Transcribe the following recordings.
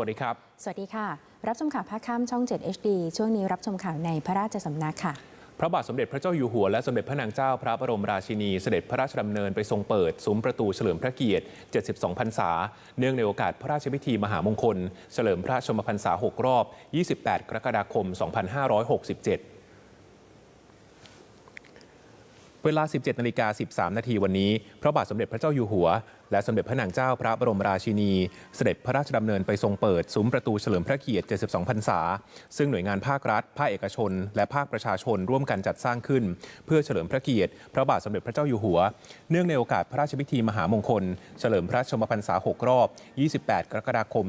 สวัสดีครับ สวัสดีค่ะ รับชมข่าวภาคค่ำช่อง 7 HD ช่วงนี้รับชมข่าวในพระราชสำนักค่ะ พระบาทสมเด็จพระเจ้าอยู่หัวและสมเด็จพระนางเจ้าพระบรมราชินีเสด็จพระราชดำเนินไปทรงเปิดซุ้มประตูเฉลิมพระเกียรติ 72 พรรษา เนื่องในโอกาสพระราชพิธีมหามงคล เฉลิมพระชนมพรรษา 6 รอบ 28 กรกฎาคม 2567เวลา 17 นาฬิกา 13 นาทีวันนี้ พระบาทสมเด็จพระเจ้าอยู่หัว และสมเด็จพระนางเจ้าพระบรมราชินี เสด็จพระราชดำเนินไปทรงเปิดซุ้มประตูเฉลิมพระเกียรติ 72 พรรษา ซึ่งหน่วยงานภาครัฐ ภาคเอกชน และภาคประชาชนร่วมกันจัดสร้างขึ้น เพื่อเฉลิมพระเกียรติ พระบาทสมเด็จพระเจ้าอยู่หัว เนื่องในโอกาสพระราชพิธีมหามงคล เฉลิมพระชมพรรษา 6 รอบ 28 กรกฎาคม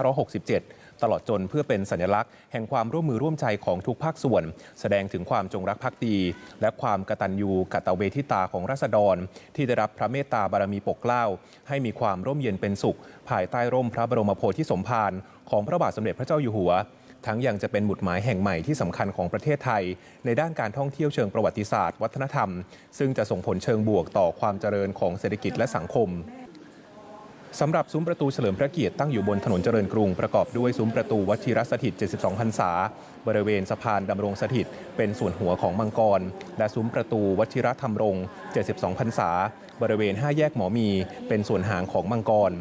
2567 ตลอดจนเพื่อเป็นสัญลักษณ์แห่งความร่วมมือร่วมใจของทุกภาคส่วน แสดงถึงความจงรักภักดี และความกตัญญูกตเวทิตาของราษฎร ที่ได้รับพระเมตตาบารมีปกเกล้า ให้มีความร่มเย็นเป็นสุข ภายใต้ร่มพระบรมโพธิสมภารของพระบาทสมเด็จพระเจ้าอยู่หัวทั้งยังจะเป็นหมุดหมายแห่งใหม่ที่สำคัญของประเทศไทย ในด้านการท่องเที่ยวเชิงประวัติศาสตร์ วัฒนธรรม ซึ่งจะส่งผลเชิงบวกต่อความเจริญของเศรษฐกิจและสังคม สำหรับซุ้มประตูเฉลิมพระเกียรติตั้งอยู่บนถนนเจริญกรุงประกอบด้วยซุ้มประตูวชิรสถิต 72 พรรษา บริเวณสะพานดำรงสถิต เป็นส่วนหัวของมังกร และซุ้มประตูวชิรธรรมรง 72 พรรษา บริเวณ 5 แยกหมอมี เป็นส่วนหางของมังกร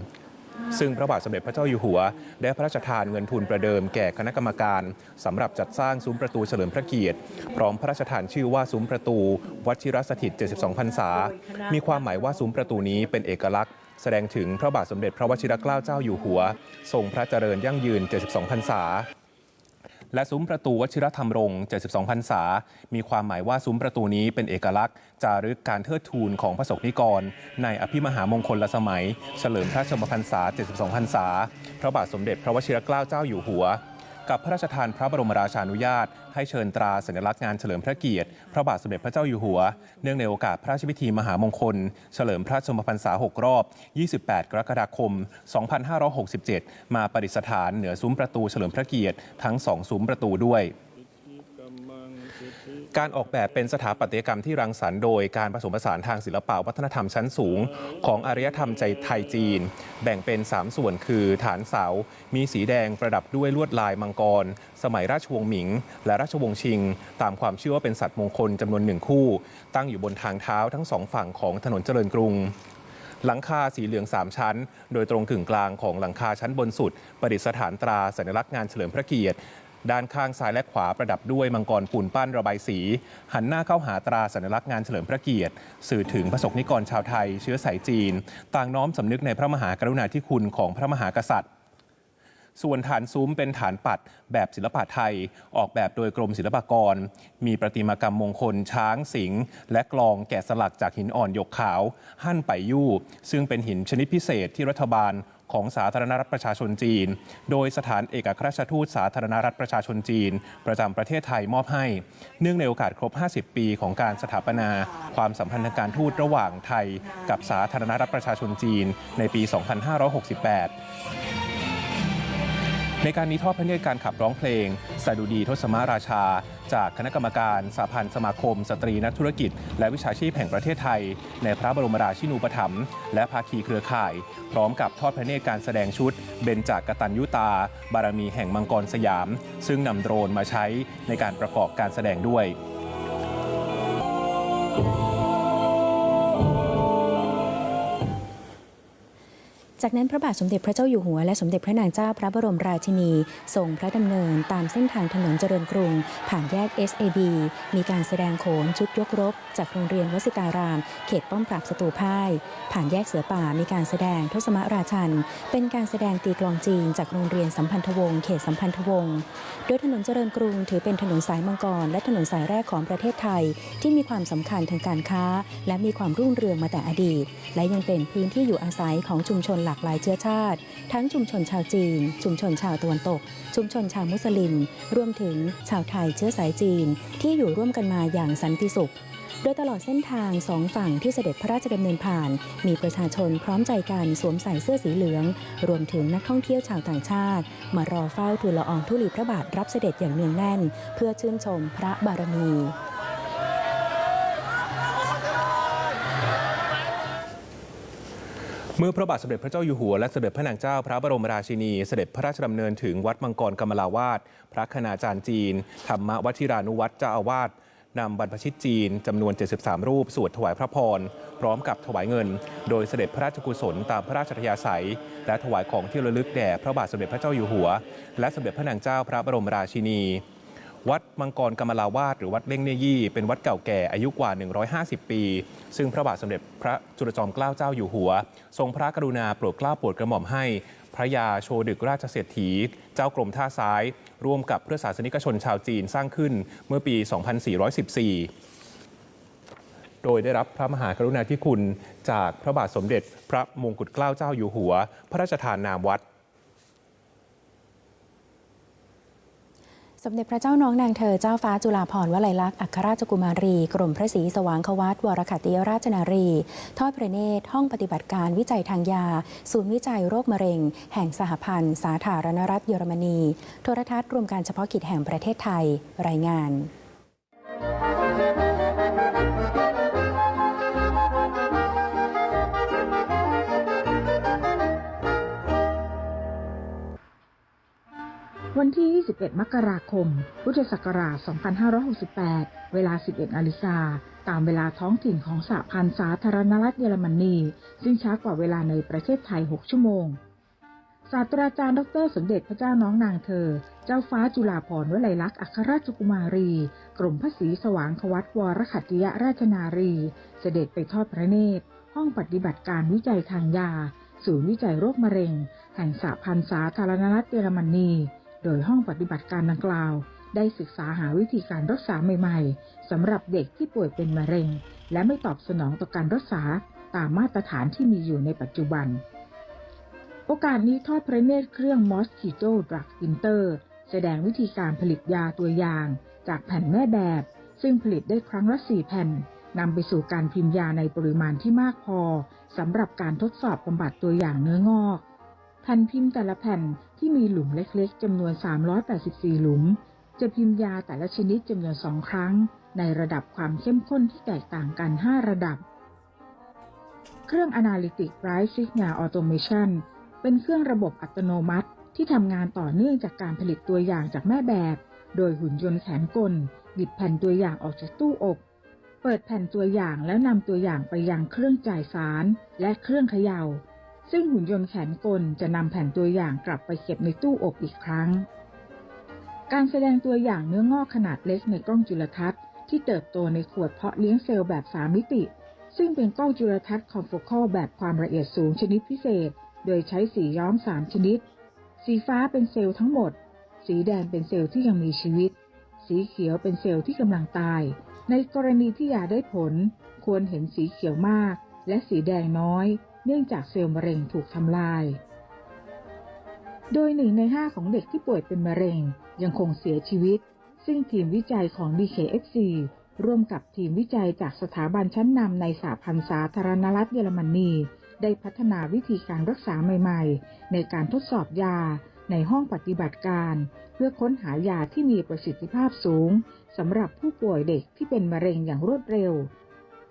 ซึ่งพระบาทสมเด็จพระเจ้าอยู่หัว ได้พระราชทานเงินทุนประเดิมแก่คณะกรรมการสำหรับจัดสร้างซุ้มประตูเฉลิมพระเกียรติ พร้อมพระราชทานชื่อว่าซุ้มประตูวชิรสถิต 72 พรรษา มีความหมายว่าซุ้มประตูนี้เป็นเอกลักษณ์ แสดงถึงพระบาทสมเด็จพระวชิรเกล้าเจ้าอยู่หัว ทรงพระเจริญยั่งยืน 72 พรรษา และซุ้มประตูวชิรธรรมรงค์ 72 พรรษา มีความหมายว่าซุ้มประตูนี้เป็นเอกลักษณ์ จารึกการเทิดทูนของพระสงฆ์นิกร ในอภิมหามงคลสมัย เฉลิมพระชนมพรรษา 72 พรรษา พระบาทสมเด็จพระวชิรเกล้าเจ้าอยู่หัว กับพระราชทานพระบรมราชานุญาต ให้เชิญตราสัญลักษณ์งานเฉลิมพระเกียรติ พระบาทสมเด็จพระเจ้าอยู่หัว เนื่องในโอกาสพระราชพิธีมหามงคล เฉลิมพระชนมพรรษา 6 รอบ 28 กรกฎาคม 2567 มาประดิษฐานเหนือซุ้มประตูเฉลิมพระเกียรติทั้งสองซุ้มประตูด้วย การออกแบบเป็นสถาปัตยกรรมที่รังสรรค์โดยการผสมผสานทางศิลปะวัฒนธรรมชั้นสูง ของอารยธรรมใจไทยจีน แบ่งเป็น 3 ส่วนคือฐานเสา มีสีแดงประดับด้วยลวดลายมังกร สมัยราชวงศ์หมิง และราชวงศ์ชิง ตามความเชื่อว่าเป็นสัตว์มงคลจำนวนหนึ่งคู่ ตั้งอยู่บนทางเท้าทั้งสองฝั่งของถนนเจริญกรุงหลังคาสีเหลือง 3 ชั้น โดยตรงกึ่งกลางของหลังคาชั้นบนสุด ประดิษฐานตราสัญลักษณ์งานเฉลิมพระเกียรติ ด้านข้างซ้ายและขวาประดับด้วยมังกรปูนปั้นระบายสี หันหน้าเข้าหาตราสัญลักษณ์งานเฉลิมพระเกียรติ สื่อถึงประสบนิกรชาวไทย เชื้อสายจีน ต่างน้อมสำนึกในพระมหากรุณาธิคุณของพระมหากษัตริย์ ส่วนฐานซุ้มเป็นฐานปัดแบบศิลปะไทย ออกแบบโดยกรมศิลปากร มีประติมากรรมมงคลช้างสิงห์และกลองแกะสลักจากหินอ่อนหยกขาว หั่นไปยู่ ซึ่งเป็นหินชนิดพิเศษที่รัฐบาลของสาธารณรัฐประชาชนจีน โดยสถานเอกอัครราชทูตสาธารณรัฐประชาชนจีน ประจำประเทศไทยมอบให้ เนื่องในโอกาสครบ 50 ปีของการสถาปนา ความสัมพันธ์ทางการทูตระหว่างไทย กับสาธารณรัฐประชาชนจีน ในปี 2568 ในการนี้ทอดพระเนตรการขับร้องเพลงสดุดีทศมาราชา จากคณะกรรมการสาพันธ์สมาคม สตรีนักธุรกิจ และวิชาชีพแห่งประเทศไทย ในพระบรมราชินูปถัมภ์และภาคีเครือข่าย พร้อมกับทอดพระเนตรการแสดงชุด เบญจากกตัญยุตา บารมีแห่งมังกรสยาม ซึ่งนำโดรนมาใช้ในการประกอบการแสดงด้วย จากนั้นพระบาทสมเด็จพระเจ้าอยู่หัวและสมเด็จพระนางเจ้าพระบรมราชินีทรงพระดำเนินตามเส้นทางถนนเจริญกรุง ผ่านแยก SAB มีการแสดงโขนชุดยกรบ จากโรงเรียนวสิตาราม เขตป้อมปราบศัตรูพ่าย ผ่านแยกเสือป่ามีการแสดงทศมราชัน เป็นการแสดงตีกลองจีน จากโรงเรียนสัมพันธวงศ์เขตสัมพันธวงศ์โดยถนนเจริญกรุง ถือเป็นถนนสายมังกรและถนนสายแรกของประเทศไทย ที่มีความสำคัญทางการค้า และมีความรุ่งเรืองมาแต่อดีต และยังเป็นพื้นที่อยู่อาศัยของชุมชนหลากหลายเชื้อชาติ ทั้งชุมชนชาวจีน ชุมชนชาวตะวันตก ชุมชนชาวมุสลิม รวมถึงชาวไทยเชื้อสายจีน ที่อยู่ร่วมกันมาอย่างสันติสุข โดยตลอดเส้นทางสองฝั่งที่เสด็จพระราชดำเนินผ่าน มีประชาชนพร้อมใจกันสวมใส่เสื้อสีเหลือง รวมถึงนักท่องเที่ยวชาวต่างชาติ มารอเฝ้าทูลละอองธุลีพระบาทรับเสด็จอย่างเนืองแน่น เพื่อชื่นชมพระบารมี เมื่อพระบาทสมเด็จพระเจ้าอยู่หัวและสมเด็จพระนางเจ้าพระบรมราชินี เสด็จพระราชดำเนินถึงวัดมังกรกำมลาวาสพระคณาจารย์จีน ธรรมวชิรานุวัตรเจ้าอาวาสนำบรรพชิตจีนจำนวน 73 รูป สวดถวายพระพร พร้อมกับถวายเงิน โดยเสด็จพระราชกุศลตามพระราชทยาศัย และถวายของที่ระลึกแด่พระบาทสมเด็จพระเจ้าอยู่หัว และสมเด็จพระนางเจ้าพระบรมราชินี วัดมังกรกำมลาวาสหรือวัดเล่งเนยี่เป็นวัดเก่าแก่อายุกว่า 150 ปี ซึ่งพระบาทสมเด็จพระจุลจอมเกล้าเจ้าอยู่หัว ทรงพระกรุณาโปรดเกล้าโปรดกระหม่อมให้ พระยาโชดึกราชเศรษฐี เจ้ากรมท่าซ้าย ร่วมกับเพื่อศาสนิกชนชาวจีนสร้างขึ้นเมื่อปี 2414โดยได้รับพระมหากรุณาธิคุณ จากพระบาทสมเด็จ พระมงกุฎเกล้าเจ้าอยู่หัว พระราชทานนามวัด สมเด็จพระเจ้าน้องนางเธอเจ้าฟ้าจุฬาภรณ์วลัยลักษณ์อัครราชกุมารี กรมพระศรีสว่างควัตวรคัตติยราชนารี ทอดพระเนตรห้องปฏิบัติการวิจัยทางยา ศูนย์วิจัยโรคมะเร็ง แห่งสหพันธ์ สาธารณรัฐเยอรมนี โทรทัศน์รวมการเฉพาะกิจแห่งประเทศไทย รายงาน วันที่ 21 มกราคม พุทธศักราช 2568 เวลา 11นาฬิกา ตามเวลาท้องถิ่นของสหพันธ์สาธารณรัฐเยอรมนี ซึ่งช้ากว่าเวลาในประเทศไทย 6 ชั่วโมง ศาสตราจารย์ดร สมเด็จพระเจ้าน้องนางเธอ เจ้าฟ้าจุฬาภรณ์วลัยลักษณ์อัครราชกุมารี กรมพระศรีสว่างควัตวรขัตติยราชนารี เสด็จไปทอดพระเนตร ห้องปฏิบัติการวิจัยทางยา ศูนย์วิจัยโรคมะเร็ง แห่งสหพันธ์สาธารณรัฐเยอรมนี โดยห้องปฏิบัติการดังกล่าว ได้ศึกษาหาวิธีการรักษาใหม่ ๆสำหรับเด็กที่ป่วยเป็นมะเร็ง และไม่ตอบสนองต่อการรักษาตามมาตรฐานที่มีอยู่ในปัจจุบัน โอกาสนี้ทอดพระเนตรเครื่อง Mosquito Drug Inter แสดงวิธีการผลิตยาตัวอย่าง จากแผ่นแม่แบบ ซึ่งผลิตได้ครั้งละ4แผ่นนำไปสู่การพิมพ์ยาในปริมาณที่มากพอสำหรับการทดสอบบำบัดตัวอย่างเนื้องอก แผ่นพิมพ์แต่ละแผ่นที่มีหลุมเล็กๆจำนวน 384 หลุม จะพิมพ์ยาแต่ละชนิดจำนวน2ครั้ง ในระดับความเข้มข้นที่แตกต่างกัน 5 ระดับ เครื่อง Analytic Bright Signal Automation เป็นเครื่องระบบอัตโนมัติ ที่ทำงานต่อเนื่องจากการผลิตตัวอย่างจากแม่แบบ โดยหุ่นยนต์แขนกล หยิบแผ่นตัวอย่างออกจากตู้อบ เปิดแผ่นตัวอย่างแล้วนำตัวอย่างไปยังเครื่องจ่ายสาร และเครื่องเขยา่า ซึ่งหุ่นยนต์แขนกลจะนำแผ่นตัวอย่างกลับไปเก็บในตู้อบอีกครั้ง การแสดงตัวอย่างเนื้องอกขนาดเล็กในกล้องจุลทรรศน์ที่เติบโตในขวดเพาะเลี้ยงเซลล์แบบ3มิติ ซึ่งเป็นกล้องจุลทรรศน์คอนโฟคอลแบบความละเอียดสูงชนิดพิเศษ โดยใช้สีย้อม3ชนิด สีฟ้าเป็นเซลล์ทั้งหมด สีแดงเป็นเซลล์ที่ยังมีชีวิต สีเขียวเป็นเซลล์ที่กำลังตาย ในกรณีที่ยาได้ผล ควรเห็นสีเขียวมาก และสีแดงน้อย เนื่องจากเซลล์มะเร็งถูกทำลาย โดยหนึ่งในห้าของเด็กที่ป่วยเป็นมะเร็งยังคงเสียชีวิต ซึ่งทีมวิจัยของ DKFC ร่วมกับทีมวิจัยจากสถาบันชั้นนำในสหพันธ์สาธารณรัฐเยอรมนีได้พัฒนาวิธีการรักษาใหม่ ๆ ในการทดสอบยาในห้องปฏิบัติการ เพื่อค้นหายาที่มีประสิทธิภาพสูงสำหรับผู้ป่วยเด็กที่เป็นมะเร็งอย่างรวดเร็ว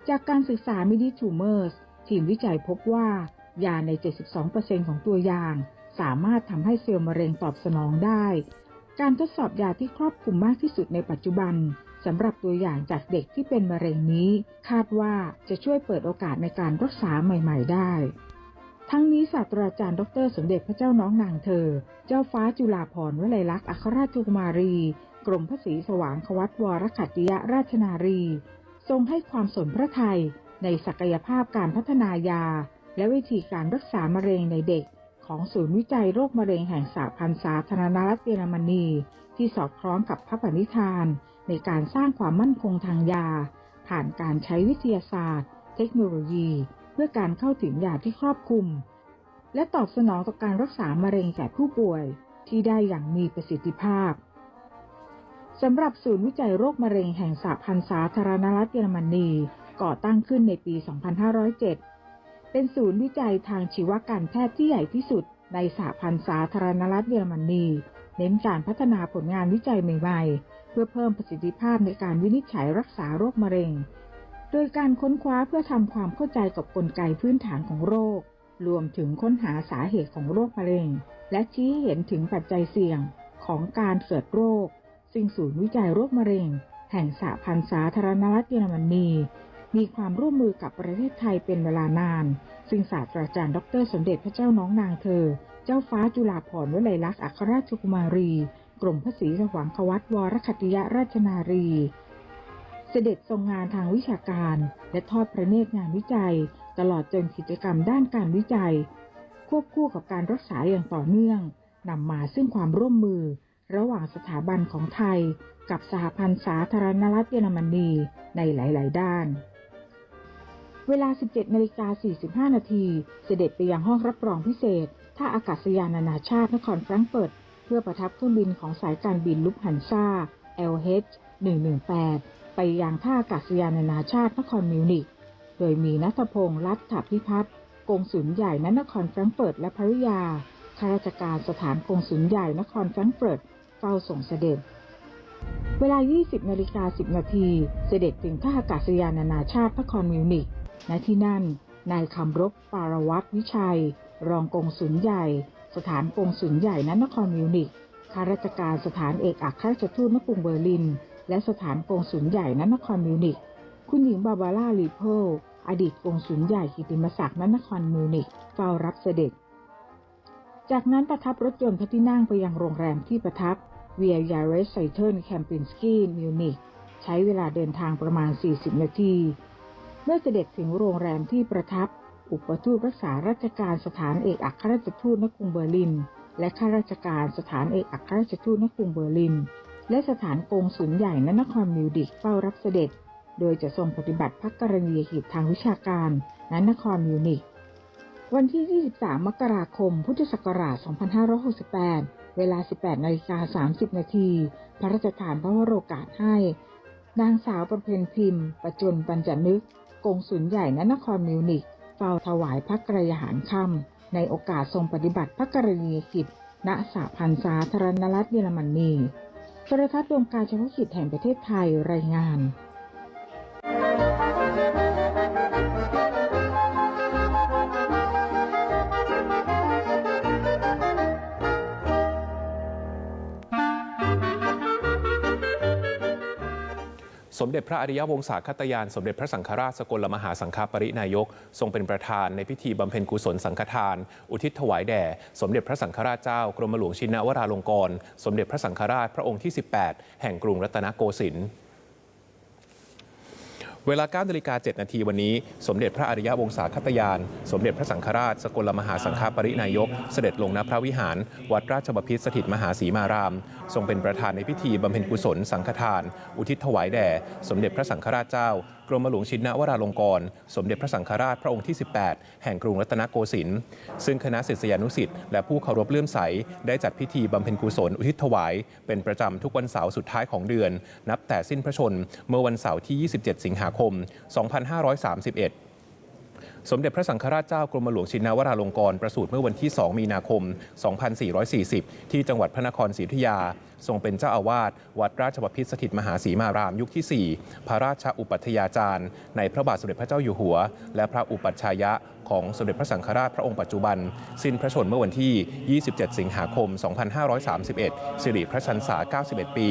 จากการศึกษา MIDI Tumors ทีมวิจัยพบว่า ยาใน 72%ของตัวอย่าง สามารถทำให้เซลล์มะเร็งตอบสนองได้ การทดสอบยาที่ครอบคลุมมากที่สุดในปัจจุบันสำหรับตัวอย่างจากเด็กที่เป็นมะเร็งนี้ คาดว่าจะช่วยเปิดโอกาสในการรักษาใหม่ ๆ ได้ ทั้งนี้ศาสตราจารย์ดร สมเด็จพระเจ้าน้องนางเธอ เจ้าฟ้าจุฬาภรณ์วลัยลักษณ์อัครราชกุมารี กรมพระศรีสว่างควัตวรขัตติยราชนารี ทรงให้ความสนพระไทย ในศักยภาพการพัฒนายา และวิธีการรักษามะเร็งในเด็ก ของศูนย์วิจัยโรคมะเร็งแห่งสหพันธ์สาธารณรัฐเยอรมนี ที่สอดคล้องกับพระปณิธาน ในการสร้างความมั่นคงทางยา ผ่านการใช้วิทยาศาสตร์ เทคโนโลยี เพื่อการเข้าถึงยาที่ครอบคลุม และตอบสนองต่อการรักษามะเร็งแก่ผู้ป่วย ที่ได้อย่างมีประสิทธิภาพสำหรับศูนย์วิจัยโรคมะเร็งแห่งสหพันธ์สาธารณรัฐเยอรมนี ก่อตั้งขึ้นในปี 2507 เป็นศูนย์วิจัยทางชีวการแพทย์ที่ใหญ่ที่สุดในสหพันธ์สาธารณรัฐเยอรมนี เน้นการพัฒนาผลงานวิจัยใหม่ๆ เพื่อเพิ่มประสิทธิภาพในการวินิจฉัยรักษาโรคมะเร็ง โดยการค้นคว้าเพื่อทำความเข้าใจกับกลไกพื้นฐานของโรค รวมถึงค้นหาสาเหตุของโรคมะเร็ง และชี้ให้เห็นถึงปัจจัยเสี่ยงของการเกิดโรค ซึ่งศูนย์วิจัยโรคมะเร็ง แห่งสหพันธ์สาธารณรัฐเยอรมนี มีความร่วมมือกับประเทศไทยเป็นเวลานาน ซึ่งศาสตราจารย์ดรสมเด็จพระเจ้าน้องนางเธอ เจ้าฟ้าจุฬาภรณ์วลัยลักษณ์อัครราชกุมารี กรมพระศรีสว่างควัตวรคัตติยราชนารี เสด็จทรงงานทางวิชาการ และทอดพระเนตรงานวิจัย ตลอดจนกิจกรรมด้านการวิจัย ควบคู่กับการรักษาอย่างต่อเนื่องนำมาซึ่งความร่วมมือ ระหว่างสถาบันของไทย กับสหพันธ์สาธารณรัฐเยอรมนีในหลาย ๆ ด้าน เวลา 17นาฬิกา45 นาที เสด็จไปยังห้องรับรองพิเศษ ท่าอากาศยานนานาชาตินครแฟรงก์เฟิร์ต เพื่อประทับเครื่องบินของสายการบินลุฟฮันซา LH 118 ไปยังท่าอากาศยานนานาชาตินครมิวนิก โดยมีนัทพงษ์รัฐพิพัฒน์กงสุลใหญ่ณนครแฟรงก์เฟิร์ตและภริยา ข้าราชการสถานกงสุลใหญ่นครแฟรงก์เฟิร์ตเฝ้าส่งเสด็จเวลา 20 นาฬิกา 10 นาที เสด็จถึงท่าอากาศยานนานาชาตินครมิวนิก ณที่นั่นนายคำรบปารวัตรวิชัย รองกงสุลใหญ่ สถานกงสุลใหญ่ณนครมิวนิกข้าราชการสถานเอกอัครราชทูตณกรุงเบอร์ลิน และสถานกงสุลใหญ่ณนครมิวนิกคุณหญิงบาบาร่าลีเพลอดีตกงสุลใหญ่กิติมศักดิ์ณนครมิวนิกเฝ้ารับเสด็จ จากนั้นประทับรถยนต์พระที่นั่งไปยังโรงแรมที่ประทับเวียยาเรสไซเทิลแคมปินสกีมิวนิกใช้เวลาเดินทางประมาณ 40 นาที มื่อเสด็จถึงโรงแรมที่ประทับ อุปทูตรักษาราชการสถานเอกอัครราชทูตณกรุงเบอร์ลิน และข้าราชการสถานเอกอัครราชทูตณกรุงเบอร์ลิน และสถานกงสุลใหญ่ณนครมิวนิกเฝ้ารับเสด็จ โดยจะทรงปฏิบัติพักกรณียกิจทางวิชาการณนครมิวนิกวันที่ 23 มกราคม พุทธศักราช 2568 เวลา 18นาฬิกา30 นาที พระราชทานพระวโรกาสให้ นางสาวประเพณพิมพ์ ประจนปัญจนึก กงสุลใหญ่ณนครมิวนิกเฝ้าถวายพระกรยาหารค่ำในโอกาสทรงปฏิบัติพระกรณียกิจณสาพันธ์สาธารณรัฐเยอรมนีโทรทัศน์ดวงการเฉพาะกิจแห่งประเทศไทยรายงาน สมเด็จพระอริยวงศาคตยาน สมเด็จพระสังฆราชสกลมหาสังฆปรินายก ทรงเป็นประธานในพิธีบำเพ็ญกุศลสังฆทาน อุทิศถวายแด่ สมเด็จพระสังฆราชเจ้ากรมหลวงชินวราลงกรณ์สมเด็จพระสังฆราชพระองค์ที่ 18 แห่งกรุงรัตนโกสินทร์ เวลา9นาฬิกา7นาทีวันนี้ สมเด็จพระอริยวงศาคตยาน สมเด็จพระสังฆราช สกลมหาสังฆปรินายก เสด็จลงณพระวิหาร วัดราชบพิตรสถิตมหาศรีมาราม ทรงเป็นประธานในพิธีบำเพ็ญกุศลสังฆทาน อุทิศถวายแด่ สมเด็จพระสังฆราชเจ้า กรมหลวงชินวราลงกรณ์สมเด็จพระสังฆราชพระองค์ที่ 18 แห่งกรุงรัตนโกสินทร์ซึ่งคณะศิษยานุสิษย์และผู้เคารพเลื่อมใส ได้จัดพิธีบำเพ็ญกุศลอุทิศถวาย เป็นประจำทุกวันเสาร์สุดท้ายของเดือน นับแต่สิ้นพระชน เมื่อวันเสาร์ที่ 27 สิงหาคม 2531 สมเด็จพระสังฆราชเจ้ากรมหลวงชินวราลงกรประสูติเมื่อวันที่ 2 มีนาคม 2440 ที่จังหวัดพระนครศรีอยุธยา ทรงเป็นเจ้าอาวาสวัดราชบพิตรสถิตมหาศรีมารามยุคที่ 4 พระราชอุปัฏยาจารย์ ในพระบาทสมเด็จพระเจ้าอยู่หัว และพระอุปัชฌายะ ของสมเด็จพระสังฆราชพระองค์ปัจจุบัน สิ้นพระชนม์เมื่อวันที่ 27 สิงหาคม 2531 สิริพระชันษา 91 ปี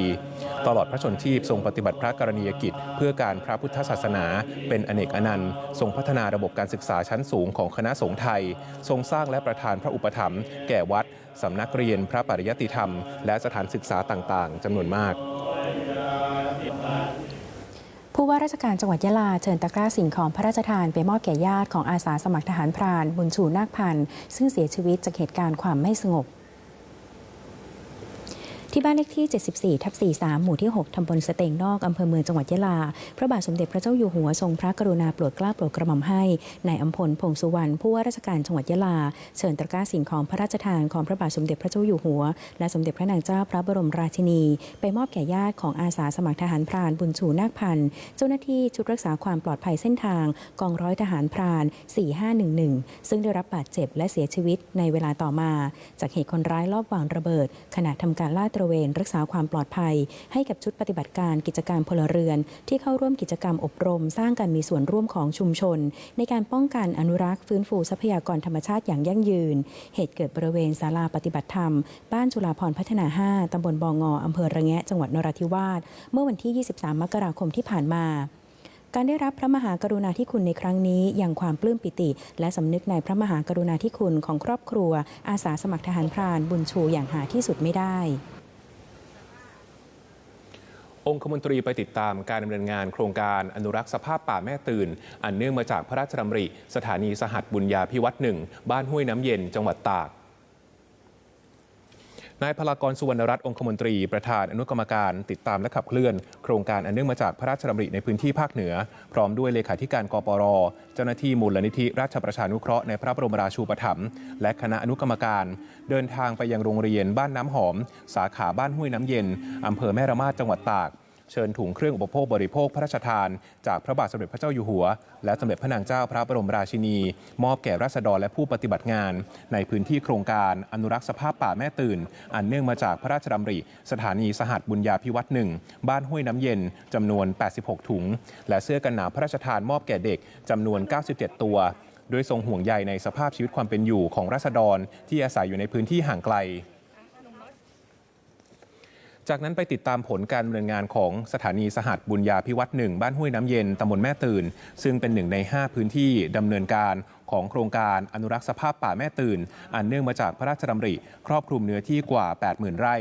ตลอดพระชนชีพทรงปฏิบัติพระกรณียกิจ เพื่อการพระพุทธศาสนา เป็นอเนกอนันต์ทรงพัฒนาระบบการศึกษาชั้นสูงของคณะสงฆ์ไทย ทรงสร้างและประทานพระอุปถัมภ์แก่วัดสำนักเรียนพระปริยติธรรม และสถานศึกษาต่างๆจำนวนมาก ผู้ว่าราชการจังหวัดยะลาเชิญตะกร้าสิ่งของพระราชทานไปมอบแก่ญาติของอาสาสมัครทหารพราน บุญชูนาคพันธ์ซึ่งเสียชีวิตจากเหตุการณ์ความไม่สงบ ที่บ้านเลขที่ 74 ทับ 43 หมู่ที่ 6 ตำบลสเตงนอก อำเภอเมืองจังหวัดยะลา พระบาทสมเด็จพระเจ้าอยู่หัวทรงพระกรุณาโปรดเกล้าโปรดกระหม่อมให้นายอัมพลพงสุวรรณผู้ว่าราชการจังหวัดยะลา เชิญตะกร้าสิ่งของพระราชทานของพระบาทสมเด็จพระเจ้าอยู่หัว และสมเด็จพระนางเจ้าพระบรมราชินี ไปมอบแก่ญาติของอาสาสมัครทหารพรานบุญชูนาคพันธ์เจ้าหน้าที่ชุดรักษาความปลอดภัยเส้นทางกองร้อยทหารพราน 4511 ซึ่งได้รับบาดเจ็บและเสียชีวิตในเวลาต่อมา จากเหตุคนร้ายลอบวางระเบิด ขณะทำการลาดตระเวน รักษาความปลอดภัย ให้กับชุดปฏิบัติการกิจการพลเรือน ที่เข้าร่วมกิจกรรมอบรม สร้างการมีส่วนร่วมของชุมชน ในการป้องกันอนุรักษ์ฟื้นฟูทรัพยากรธรรมชาติอย่างยั่งยืน เหตุเกิดบริเวณศาลาปฏิบัติธรรม บ้านจุฬาพรพัฒนา 5 ตำบลบองออำเภอระแงะ จังหวัดนราธิวาส เมื่อวันที่ 23 มกราคมที่ผ่านมาการได้รับพระมหากรุณาธิคุณในครั้งนี้อยังความปลื้มปิติ และสำนึกในพระมหากรุณาธิคุณของครอบครัว อาสาสมัครทหารพรานบุญชูอย่างหาที่สุดไม่ได้ องคมนตรีไปติดตามการดำเนินงานโครงการอนุรักษ์สภาพป่าแม่ตื่น อันเนื่องมาจากพระราชดำริ สถานีสหัสบุญญาพิวัตรหนึ่งบ้านห้วยน้ำเย็นจังหวัดตาก นายพลากรสุวรรณรัตน์องคมนตรี ประธานอนุกรรมการติดตามและขับเคลื่อน โครงการอันเนื่องมาจากพระราชดำริในพื้นที่ภาคเหนือ พร้อมด้วยเลขาธิการกปร เจ้าหน้าที่มูลนิธิราชประชานุเคราะห์ในพระบรมราชูปถัมภ์และคณะอนุกรรมการ เดินทางไปยังโรงเรียนบ้านน้ำหอม สาขาบ้านห้วยน้ำเย็นอำเภอแม่ระมาดจังหวัดตาก เชิญถุงเครื่องอุปโภคบริโภคพระราชทาน จากพระบาทสมเด็จพระเจ้าอยู่หัว และสมเด็จพระนางเจ้าพระบรมราชินี มอบแก่ราษฎรและผู้ปฏิบัติงาน ในพื้นที่โครงการอนุรักษ์สภาพป่าแม่ตื่น อันเนื่องมาจากพระราชดำริ สถานีสหัสบุญญาพิวัตรหนึ่งบ้านห้วยน้ำเย็นจำนวน 86 ถุง และเสื้อกันหนาวพระราชทานมอบแก่เด็กจำนวน 97 ตัวโดยทรงห่วงใยในสภาพชีวิตความเป็นอยู่ของราษฎรที่อาศัยอยู่ในพื้นที่ห่างไกล จากนั้นไปติดตามผลการดำเนินงานของสถานีสหัสบุญญาพิวัตรหนึ่งบ้านห้วยน้ำเย็นตำบลแม่ตื่น ซึ่งเป็นหนึ่งใน 5 พื้นที่ดำเนินการของโครงการอนุรักษ์สภาพป่าแม่ตื่น อันเนื่องมาจากพระราชดำริ ครอบคลุมเนื้อที่กว่า 80,000 ไร่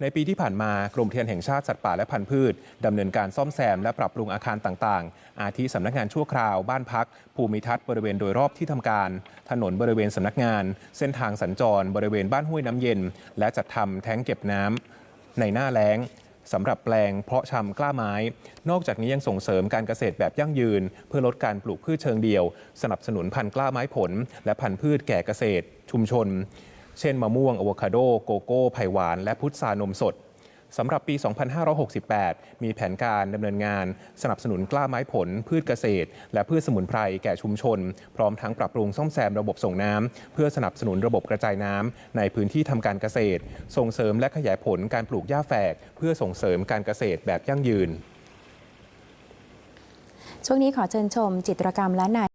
ในปีที่ผ่านมากรมเทียนแห่งชาติสัตว์ป่าและพันธุ์พืชดำเนินการซ่อมแซมและปรับปรุงอาคารต่างๆ อาทิสำนักงานชั่วคราวบ้านพัก ภูมิทัศน์บริเวณโดยรอบที่ทำการ ถนนบริเวณสำนักงาน เส้นทางสัญจร บริเวณบ้านห้วยน้ำเย็น และจัดทำแท้งเก็บน้ำ ในหน้าแล้งสำหรับแปลงเพาะชำกล้าไม้ นอกจากนี้ยังส่งเสริมการเกษตรแบบยั่งยืน เพื่อลดการปลูกพืชเชิงเดียว สนับสนุนพันธุ์กล้าไม้ผล และพันธุ์พืชแก่เกษตร ชุมชน เช่น มะม่วงอะโวคาโด โกโก้ไผ่หวาน และพุทรานมสด สำหรับปี 2568 มีแผนการดำเนินงาน สนับสนุนกล้าไม้ผล พืชเกษตร และพืชสมุนไพรแก่ชุมชน พร้อมทั้งปรับปรุงซ่อมแซมระบบส่งน้ำเพื่อสนับสนุนระบบกระจายน้ำในพื้นที่ทำการเกษตร ส่งเสริมและขยายผลการปลูกหญ้าแฝก เพื่อส่งเสริมการเกษตรแบบยั่งยืนช่วงนี้ขอเชิญชม จิตรกรรมล้านนา